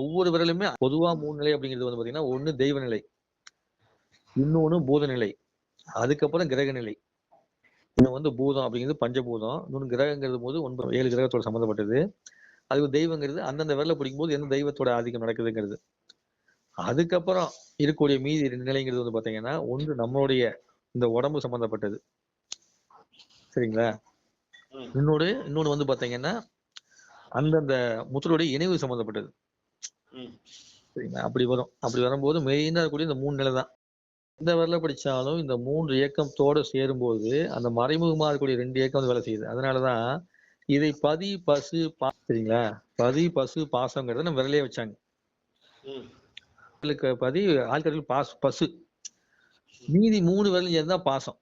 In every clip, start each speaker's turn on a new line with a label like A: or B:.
A: ஒவ்வொரு விரலுமே பொதுவா மூணு நிலை அப்படிங்கிறது வந்து பாத்தீங்கன்னா ஒண்ணு தெய்வ நிலை இன்னொன்னு பூத நிலை அதுக்கப்புறம் கிரக நிலை இன்னும் வந்து பூதம் அப்படிங்கிறது பஞ்சபூதம் இன்னொன்று கிரகங்கிறது போது ஒன்பது ஏழு கிரகத்தோட சம்மந்தப்பட்டது அது தெய்வங்கிறது அந்தந்த விரல பிடிக்கும் போது எந்த தெய்வத்தோட ஆதிக்கம் நடக்குதுங்கிறது. அதுக்கப்புறம் இருக்கக்கூடிய மீதி ரெண்டு நிலைங்கிறது வந்து பாத்தீங்கன்னா ஒன்று நம்மளுடைய இந்த உடம்பு சம்பந்தப்பட்டது. சரிங்களா. இன்னொரு இன்னொன்னு வந்து பாத்தீங்கன்னா அந்தந்த முத்தருடைய இணைவு சம்பந்தப்பட்டது. சரிங்களா? அப்படி வரும். அப்படி வரும்போது மெயினா இருக்கக்கூடிய இந்த மூணு நிலை தான். எந்த வரல படிச்சாலும் இந்த மூன்று இயக்கத்தோட சேரும்போது அந்த மறைமுகமா இருக்கக்கூடிய ரெண்டு இயக்கம் வந்து வேலை செய்யுது. அதனாலதான் இதை பதி பசு பா சரிங்களா? பதி பசு பாசங்கிறத நம்ம விரலே வச்சாங்க. பதி ஆட்களுக்கு பாஸ் பசு. மீதி மூணு விரல் சேர்ந்தா பாசம்.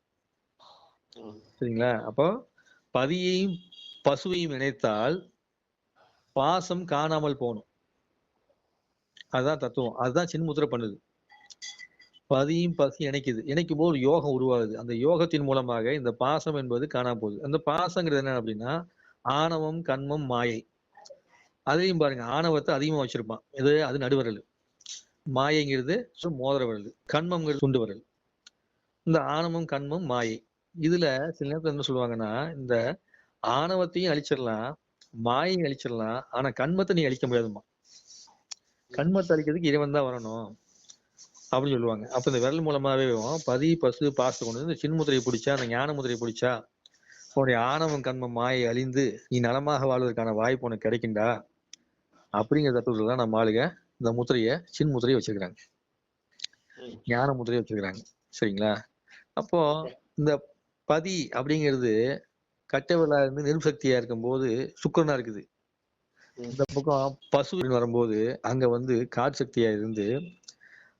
A: சரிங்களா? அப்போ பதியையும் பசுவையும் இணைத்தால் பாசம் காணாமல் போகணும். அதுதான் தத்துவம். அதுதான் சின்முத்திரை பண்ணுது. பதியும் பசி இணைக்குது. இணைக்கும் போது யோகம் உருவாகுது. அந்த யோகத்தின் மூலமாக இந்த பாசம் என்பது காணாம போகுது. அந்த பாசங்கிறது என்ன அப்படின்னா ஆணவம் கண்மம் மாயை. அதையும் பாருங்க. ஆணவத்தை அதிகமா வச்சிருப்பான். இது அது நடுவரல். மாயைங்கிறது மோதிர விரல். கண்மம்ங்கிறது துண்டு விரல். இந்த ஆணவம் கண்மம் மாயை. இதுல சில நேரத்துல என்ன சொல்லுவாங்கன்னா இந்த ஆணவத்தையும் அழிச்சிடலாம் மாயையும் அழிச்சிடலாம் ஆனா கண்மத்தை நீ அழிக்க முடியாதுமா கண்மத்தை அழிக்கிறதுக்கு இறைவன் தான் வரணும் அப்படின்னு சொல்லுவாங்க. அப்ப இந்த விரல் மூலமாவே பதி பசு பாசத்தை கொண்டு வந்து இந்த சின்முத்திரையை பிடிச்சா அந்த ஞான முத்திரையை பிடிச்சா உன்னுடைய ஆணவம் கண்மம் மாயை அழிந்து நீ நலமாக வாழ்வதற்கான வாய்ப்பு உனக்கு கிடைக்குண்டா அப்படிங்கிற தத்துவத்துல தான் நம்ம ஆளுங்க இந்த முத்திரையை சின் முத்திரையை வச்சிருக்கிறாங்க. ஞான முத்திரையை வச்சிருக்கிறாங்க. சரிங்களா? அப்போ இந்த பதி அப்படிங்கிறது கட்டவிழா இருந்து நெருப்பு இருக்கும்போது சுக்கரனா இருக்குது. இந்த பக்கம் பசு வரும்போது அங்க வந்து காற்று சக்தியா இருந்து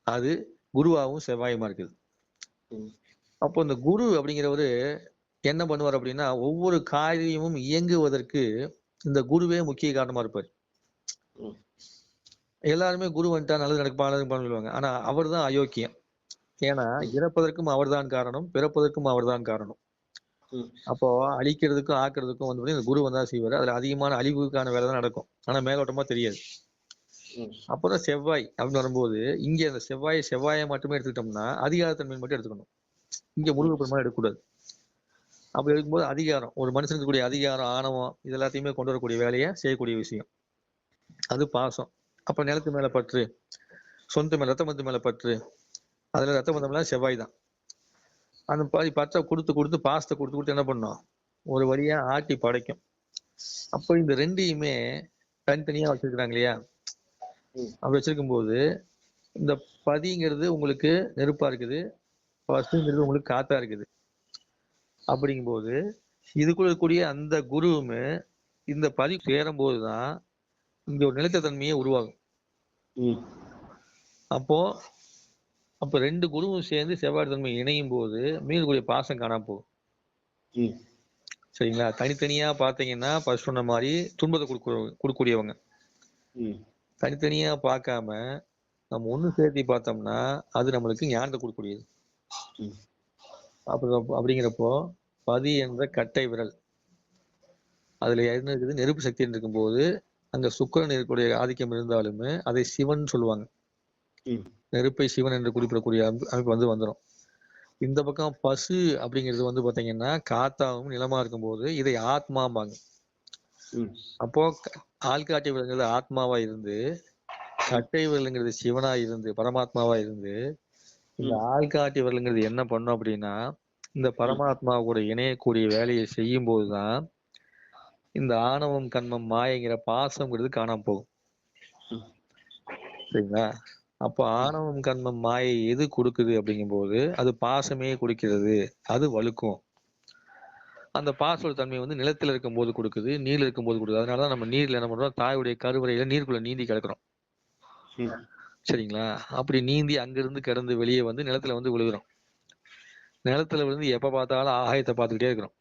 A: அது குருவாவும் செவ்வாயுமா இருக்குது. அப்போ இந்த குரு அப்படிங்கிறவரு என்ன பண்ணுவார் அப்படின்னா ஒவ்வொரு காரியமும் இயங்குவதற்கு இந்த குருவே முக்கிய காரணமா இருப்பார். எல்லாருமே குரு வந்துட்டா நல்லது நடக்குப்பா நல்லது சொல்லுவாங்க ஆனா அவர் தான் அயோக்கியம் ஏன்னா இறப்பதற்கும் அவர்தான் காரணம் பிறப்பதற்கும் அவர்தான் காரணம். அப்போ அழிக்கிறதுக்கும் ஆக்குறதுக்கும் வந்து பாத்தீங்கன்னா இந்த குரு வந்தா செய்வார். அதுல அதிகமான அழிவுக்கான வேலை தான் நடக்கும். ஆனா மேலோட்டமா தெரியாது.
B: ம்.
A: அப்புறம் செவ்வாய் அப்படின்னு வரும்போது இங்க அந்த செவ்வாய் செவ்வாயை மட்டுமே எடுத்துக்கிட்டோம்னா அதிகாரத்தன்மை மட்டும் எடுத்துக்கணும். இங்க முருகப்பெருமாள் எடுக்கக்கூடாது. அப்படி எடுக்கும்போது அதிகாரம் ஒரு மனுஷனுக்கு கூடிய அதிகாரம் ஆணவம் இது எல்லாத்தையுமே கொண்டு வரக்கூடிய வேலையை செய்யக்கூடிய விஷயம். அது பாசம். அப்ப நிலத்து மேல பற்று சொந்த மேல ரத்த பந்து மேல பற்று. அதுல ரத்த பந்தம்லாம் செவ்வாய் தான். அந்த பாதி பற்றை கொடுத்து கொடுத்து பாசத்தை கொடுத்து கொடுத்து என்ன பண்ணோம்? ஒரு வழியா ஆட்டி படைக்கும். அப்போ இந்த ரெண்டையுமே தனித்தனியா வச்சிருக்கிறாங்க இல்லையா. அப்படி வச்சிருக்கும் போது இந்த பதிங்கிறது உங்களுக்கு நெருப்பா இருக்குது. பசுங்கிறது உங்களுக்கு காத்தா இருக்குது. அப்படிங்கும்போது இதுக்குள்ள இருக்கக்கூடிய அந்த குருவுமே இந்த பதி சேரும் போதுதான் இங்க ஒரு நிலைத்த தன்மையே உருவாகும். அப்போ அப்ப ரெண்டு குருவும் சேர்ந்து செவ்வாய் தன்மை இணையும் போது மீதக்கூடிய பாசம் காணாம போகும்
B: ம்.
A: சரிங்களா தனித்தனியா பாத்தீங்கன்னா ஃபர்ஸ்ட் சொன்ன மாதிரி துன்பத்தை கொடுக்க கொடுக்கக்கூடியவங்க. தனித்தனியா பார்க்காம நம்ம ஒண்ணு சேர்த்தி பார்த்தோம்னா அது நம்மளுக்கு ஞானத்தை கொடுக்கக்கூடியது. அப்புறம் அப்படிங்கிறப்போ பதி என்ற கட்டை விரல் அதுல என்ன இருக்குது நெருப்பு சக்தி இருக்கும்போது அங்க சுக்கிரன் இருக்கக்கூடிய ஆதிக்கம் இருந்தாலுமே அதை சிவன் சொல்லுவாங்க
B: ம்.
A: நெருப்பை சிவன் என்று குறிப்பிடக்கூடிய அமைப்பு வந்து வந்துடும் இந்த பக்கம் பசு அப்படிங்கிறது வந்து பாத்தீங்கன்னா காத்தாவும் நிலமா இருக்கும்போது இதை ஆத்மாம்பாங்க. அப்போ ஆள்காட்டி விலங்குறது ஆத்மாவா இருந்து கட்டை விரலுங்கிறது சிவனா இருந்து பரமாத்மாவா இருந்து இந்த. ஆள்காட்டி விரலுங்கிறது என்ன பண்ணும் அப்படின்னா இந்த பரமாத்மா கூட இணையக்கூடிய வேலையை செய்யும் போதுதான் இந்த ஆணவம் கண்மம் மாயங்கிற பாசம்ங்கிறது காணாம போகும். சரிங்களா அப்போ ஆணவம் கண்மம் மாயை எது கொடுக்குது அப்படிங்கும்போது அது பாசமே குடிக்கிறது. அது வலுக்கும் அந்த பாசோட தன்மை வந்து நிலத்துல இருக்கும்போது கொடுக்குது நீர்ல இருக்கும்போது கொடுக்குது. அதனாலதான் நம்ம நீர்ல என்ன பண்றோம்? தாயுடைய கருவறையில நீருக்குள்ள நீந்தி கிடக்குறோம். சரிங்களா? அப்படி நீந்தி அங்கிருந்து கிடந்து வெளியே வந்து நிலத்துல வந்து விழுகிறோம். நிலத்துல விழுந்து எப்ப பார்த்தாலும் ஆகாயத்தை பார்த்துக்கிட்டே இருக்கிறோம்.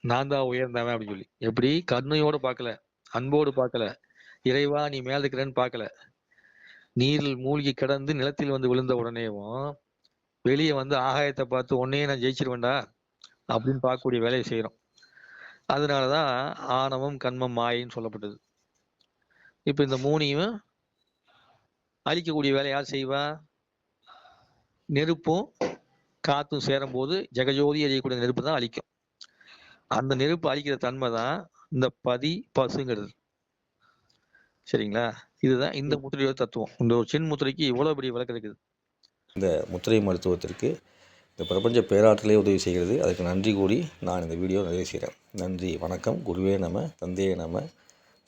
A: நான் தான் உயர்ந்தவன் அப்படின்னு சொல்லி. எப்படி? கருணையோடு பார்க்கல அன்போடு பார்க்கல. இறைவா நீ மேல இருக்கிறேன்னு பார்க்கல. நீரில் மூழ்கி கிடந்து நிலத்தில் வந்து விழுந்த உடனேவும் வெளியே வந்து ஆகாயத்தை பார்த்து உன்னையே நான் ஜெயிச்சிருவேண்டா அப்படின்னு பார்க்கக்கூடிய வேலையை செய்யறோம் அதனாலதான் ஆணவம் கண்மம் மாயின்னு சொல்லப்பட்டது. இப்ப இந்த மூணையும் அழிக்கக்கூடிய வேலை யார் செய்வா. நெருப்பும் காத்தும் சேரும்போது ஜெகஜோதி எரியக்கூடிய நெருப்பு தான் அழிக்கும். அந்த நெருப்பு அழிக்கிற தன்மை தான் இந்த பதி பசுங்கிறது. சரிங்களா? இதுதான் இந்த முத்திரையோட தத்துவம். இந்த ஒரு சின் முத்திரைக்கு இவ்வளவு பெரிய விளக்கம் இருக்குது.
C: இந்த முத்திரை மருத்துவத்திற்கு இந்த பிரபஞ்ச பேராற்றலே உதவி செய்கிறது. அதுக்கு நன்றி கூறி நான் இந்த வீடியோ நிறைவு செய்கிறேன். நன்றி வணக்கம். குருவே நம தந்தையே நம.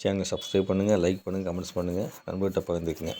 C: சேனலை சப்ஸ்கிரைப் பண்ணுங்கள் லைக் பண்ணுங்கள் கமெண்ட்ஸ் பண்ணுங்கள் நண்பர்கிட்ட பகிர்ந்துக்குங்க.